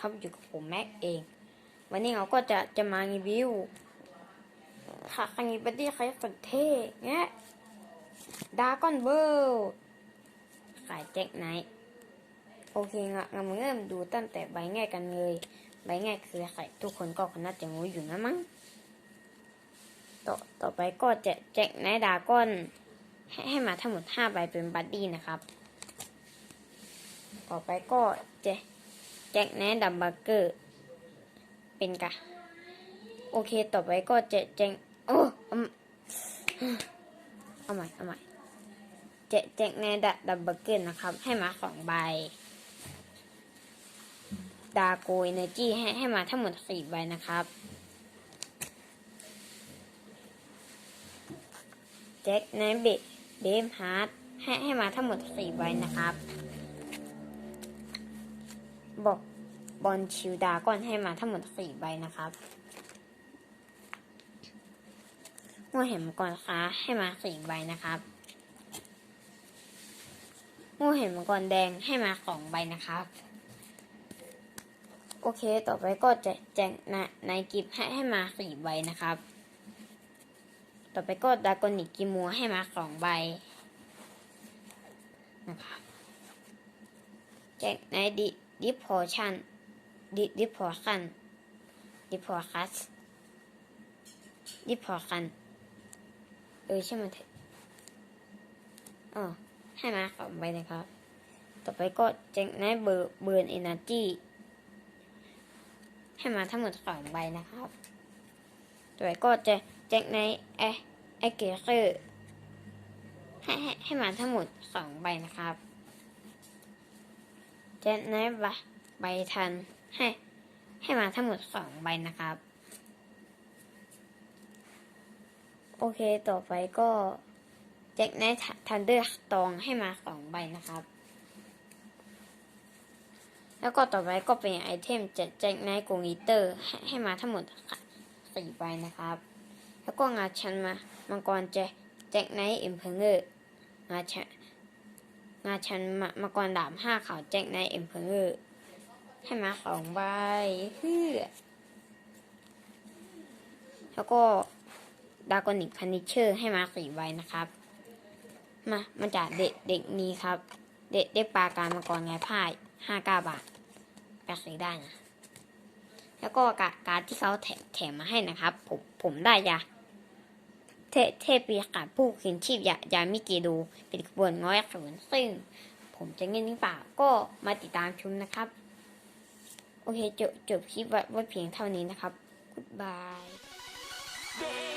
ครับอยู่กับผมแม็กเอง วันนี้เราก็จะจะมารีวิวค่ะคันนี้บัดดี้ใครสุดเท่เงี้ยดาก้อนเบิลขายแจ็คไนท์โอเคงะงั้นมาเริ่มดูตั้งแต่ใบแรกกันเลย ใบแรกคือใครทุกคนก็คงน่าจะรู้อยู่นะมั้งต่อต่อไปก็จะแจ็คไนท์ดาก้อนให้ให้มาทั้งหมด5ใบเป็นบัดดี้นะครับ ต่อไปก็เจ แจ็คแนนดัมเบอร์เกอร์ เป็นกะ โอเคต่อไปก็เจแจ็คโอ้เอาเอาใหม่เอาใหม่เจแจ็คแนนดัมเบอร์เกอร์นะครับ ให้มาสองใบดาโกเอเนจีให้ให้มาทั้งหมดสี่ใบนะครับแจ็คแนนเบเบมฮาร์ดให้ให้มาทั้งหมดสี่ใบนะครับ บอก บอลชิวดาก่อนให้มาทั้งหมดสี่ใบนะครับหัวเห็นมังก่อนค้าให้มาสี่ใบนะครับหัวเห็นมังกรแดงให้มาสองใบนะครับ โอเค ต่อไปก็จะแจกนในกิฟให้ให้มาสี่ใบนะครับ ต่อไปก็ดากอนิกกิมัวให้มาสองใบนะครับแจกในดิดิพอชัน ดิดิพอคันดิพอคัสดิพอคันเออใช่ไหมนอ๋อให้มาสองใบนะครับ ต่อไปก็แจกในเบอร์เบิร์นเอเนจีให้มาทั้งหมดสองใบนะครับ ต่อไปก็จะแจกในแอแอเกเกอร์ให้ให้ให้มาทั้งหมดสองใบนะครับแจะในใบใบทัน ให้ ให้มาทั้งหมดสองใบนะครับ โอเคต่อไปก็แจ็คไนท์ทันเดอร์ตองให้มาสองใบนะครับ แล้วก็ต่อไปก็เป็นไอเทมแจ็คแจ็คไนท์กงอีเตอร์ให้ให้มาทั้งหมดสี่ใบนะครับ แล้วก็งาชันมามังกรแจ็คแจ็คไนท์เอ็มเพงเกอร์งาชันงาชันมามาก่อนดาบห้าขาวแจ็คในเอ็มเพอร์ ให้มาสองใบเพื่อแล้วก็ดากอนิกพันิเชอร์ให้มาสี่ใบนะครับ มามาจากเด็กเด็กนี้ครับ เด็กเด็กปลาการมาก่อนไงพ่ายห้าเก้าบาทแปดสีได้นะ แล้วก็กาการที่เขาแถมแถมมาให้นะครับ ผมผมได้ยาเทเทปีศาผู้คืนชีพยายามิเกดูเป็นขบวนง้อยขนซึ่ง ผมจะเงินหรือเปล่าก็มาติดตามชมนะครับ โอเคจบจบคลิปไว้เพียงเท่านี้นะครับ Goodbye